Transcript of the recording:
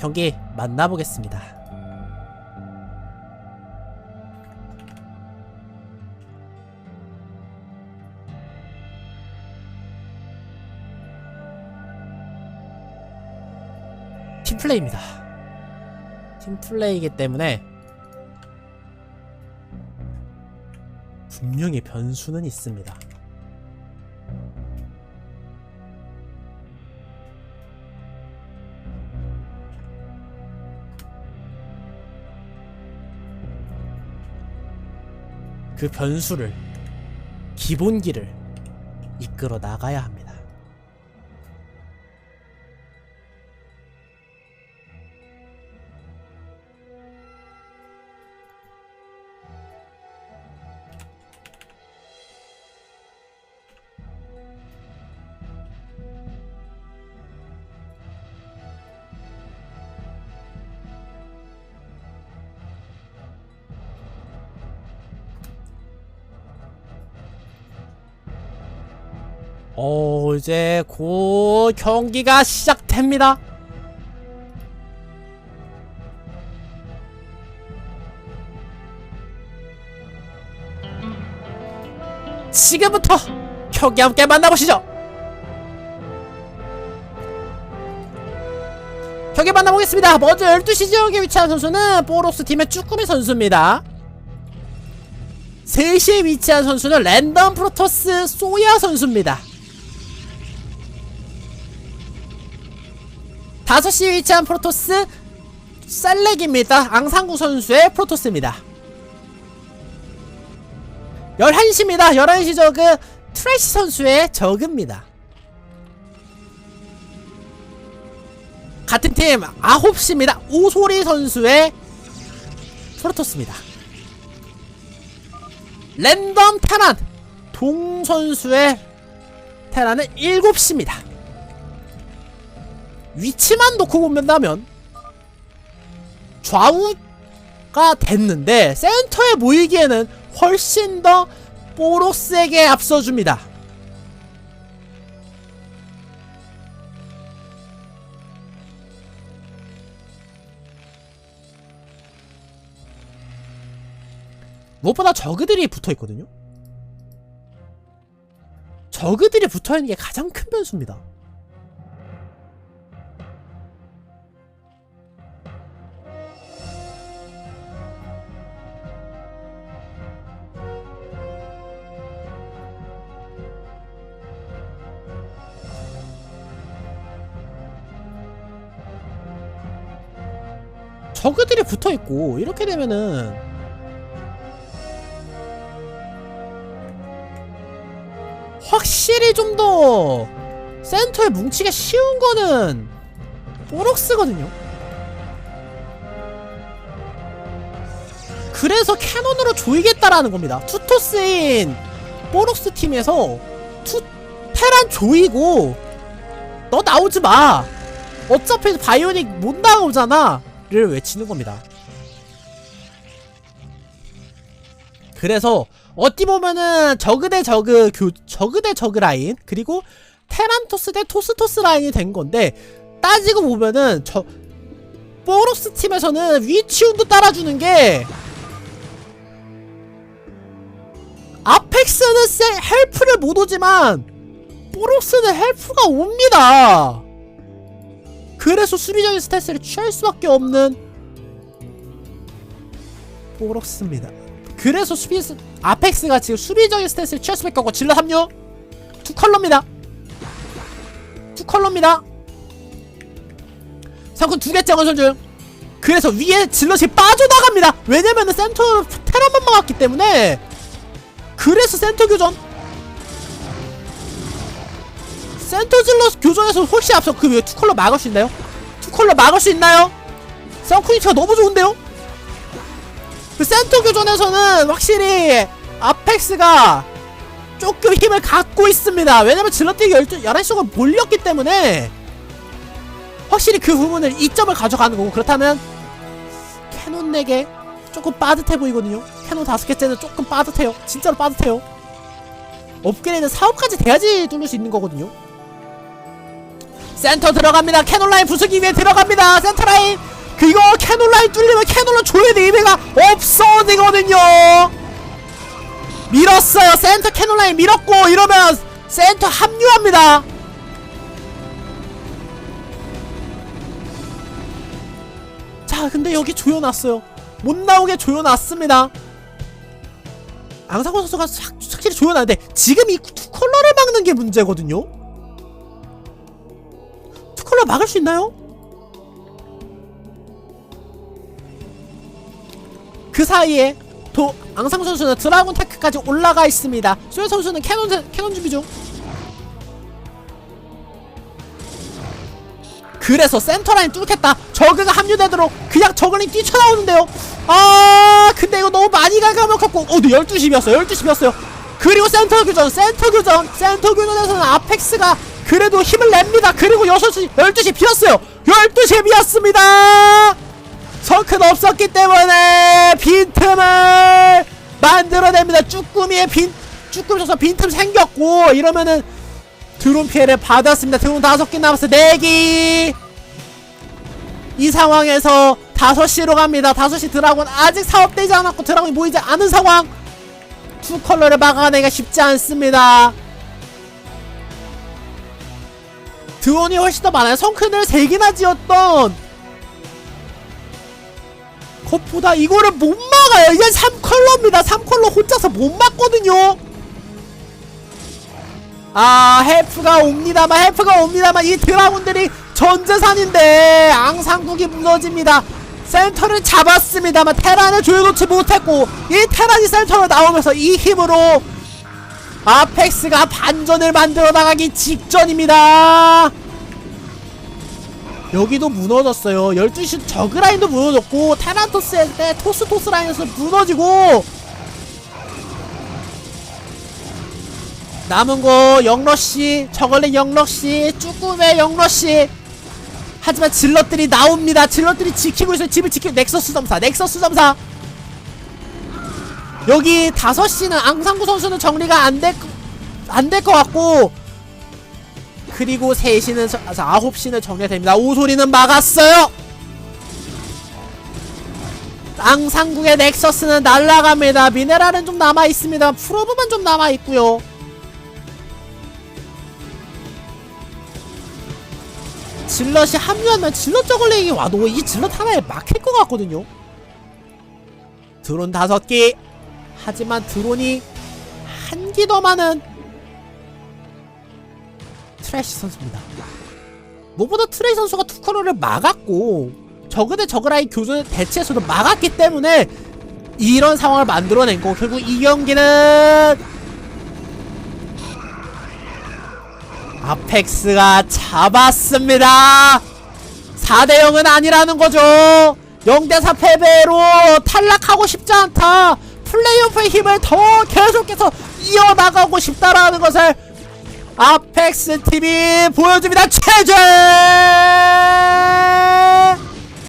경기 만나보겠습니다. 팀플레이입니다. 팀플레이이기 때문에 분명히 변수는 있습니다. 그 변수를 기본기를 이끌어 나가야 합니다. 어, 이제 곧 경기가 시작됩니다. 지금부터 경기 함께 만나보시죠. 경기 만나보겠습니다. 먼저 12시 지역에 위치한 선수는 보록스 팀의 쭈꾸미 선수입니다. 3시에 위치한 선수는 랜덤 프로토스 소야 선수입니다. 5시에 위치한 프로토스 셀렉입니다. 앙상구 선수의 프로토스입니다. 11시입니다. 11시 저그 트래시 선수의 저그입니다. 같은 팀 9시입니다. 오소리 선수의 프로토스입니다. 랜덤 테란 동 선수의 테란은 7시입니다. 위치만 놓고 보면다면 좌우가 됐는데 센터에 모이기에는 훨씬 더 보로스에게 앞서줍니다. 무엇보다 저그들이 붙어 있거든요. 저그들이 붙어 있는 게 가장 큰 변수입니다. 저그들이 붙어 있고 이렇게 되면은 확실히 좀 더 센터에 뭉치기 쉬운 거는 보록스거든요. 그래서 캐논으로 조이겠다라는 겁니다. 투토스인 보록스 팀에서 투 테란 조이고 너 나오지 마. 어차피 바이오닉 못 나오잖아 를 외치는 겁니다. 그래서 어찌 보면은 저그 대 저그 교 저그 대 저그 라인 그리고 테란토스 대 토스토스 라인이 된 건데 따지고 보면은 저 보로스 팀에서는 위치운도 따라주는 게 아펙스는 세, 헬프를 못 오지만 보로스는 헬프가 옵니다. 그래서 수비적인 스탠스를 취할 수밖에 없는 보록스입니다. 그래서 수비 스 아펙스가 지금 수비적인 스탠스를 취할 수밖에 없고 질러 3류 투 컬러입니다. 투 컬러입니다. 상군 두 개째 건설 중. 그래서 위에 질럿이 빠져나갑니다. 왜냐면은 센터로 테라만 막았기 때문에 그래서 센터 교전 센터 질럿 교전에서 훨씬 앞서 그 위에 투컬러 막을 수 있나요? 투컬러 막을 수 있나요? 썬쿠니티가 너무 좋은데요? 그 센터 교전에서는 확실히 아펙스가 조금 힘을 갖고 있습니다. 왜냐면 질럿ตี 11시가 몰렸기 때문에 확실히 그 부분을 이점을 가져가는 거고 그렇다면 캐논 4개 조금 빠듯해 보이거든요. 캐논 5개째는 조금 빠듯해요. 진짜로 빠듯해요. 업그레이드 사업까지 돼야지 뚫을 수 있는 거거든요. 센터 들어갑니다. 캐논라인 부수기 위해 들어갑니다. 센터라인. 그거 캐논라인 뚫리면 캐논로 조회의 의미가 없어지거든요. 밀었어요. 센터 캐논라인 밀었고 이러면 센터 합류합니다. 자 근데 여기 조여놨어요. 못 나오게 조여놨습니다. 앙상호 선수가 확- 확실히 조여놨는데 지금 이투 컬러를 막는 게 문제거든요 투 컬러 막을 수 있나요? 그 사이에 또 앙상 선수는 드라곤 테크까지 올라가 있습니다. 소연 선수는 캐논 캐논 준비 중. 그래서 센터라인 뚫겠다. 저그가 합류되도록 그냥 저글링 뛰쳐나오는데요. 아 근데 이거 너무 많이 가감막했고. 어 12시비였어요. 12시비였어요. 그리고 센터 교전 센터 교전 센터 교전에서는 아펙스가 그래도 힘을 냅니다 그리고 6시 12시 비었어요 12시 비었습니다 성큰 없었기 때문에 빈틈을 만들어냅니다 쭈꾸미의 빈 쭈꾸미 줘서 빈틈 생겼고 이러면은 드론 피해를 받았습니다. 드론 다섯 개 남았어요. 네 개. 이 상황에서 5시로 갑니다. 5시 드라곤 아직 사업되지 않았고 드라곤이 보이지 않은 상황. 투 컬러를 막아내기가 쉽지 않습니다. 드론이 훨씬 더 많아요. 성큰을 3개나 지었던 것보다 이거를 못 막아요. 이제 3컬러입니다. 3컬러 혼자서 못 막거든요. 아 헬프가 옵니다만 헬프가 옵니다만 이 드라군들이 전재산인데 앙상국이 무너집니다 센터를 잡았습니다만 테란을 조여놓지 못했고 이 테란이 센터로 나오면서 이 힘으로 아펙스가 반전을 만들어 나가기 직전입니다. 여기도 무너졌어요. 12시 저그라인도 무너졌고 테란토스 할 때 토스토스 라인에서 무너지고 남은 거 영러시 저걸린 영러시 쭈꾸매 영러시 하지만 질럿들이 나옵니다. 질럿들이 지키고 있어요. 집을 지키고 넥서스 점사 넥서스 점사 여기 5시는 앙상구 선수는 정리가 안 될 안 될 것 같고 그리고 3시는 저, 아, 9시는 정리가 됩니다. 오소리는 막았어요. 앙상국의 넥서스는 날라갑니다. 미네랄은 좀 남아 있습니다. 프로브만 좀 남아 있고요. 질럿이 합류하면 질럿 저글링이 와도 이 질럿 하나에 막힐 것 같거든요. 드론 다섯 개. 하지만 드론이 한개더 많은 트래시 선수입니다. 무엇보다 트래시 선수가 투커러를 막았고 저그 대 저그라인 교전을 대체해서도 막았기 때문에 이런 상황을 만들어낸 거 결국 이 경기는 아펙스가 잡았습니다. 4대 0은 아니라는 거죠. 0대4 패배로 탈락하고 싶지 않다. 플레이오프의 힘을 더 계속해서 이어나가고 싶다라는 것을 아펙스 팀이 보여줍니다. 최재!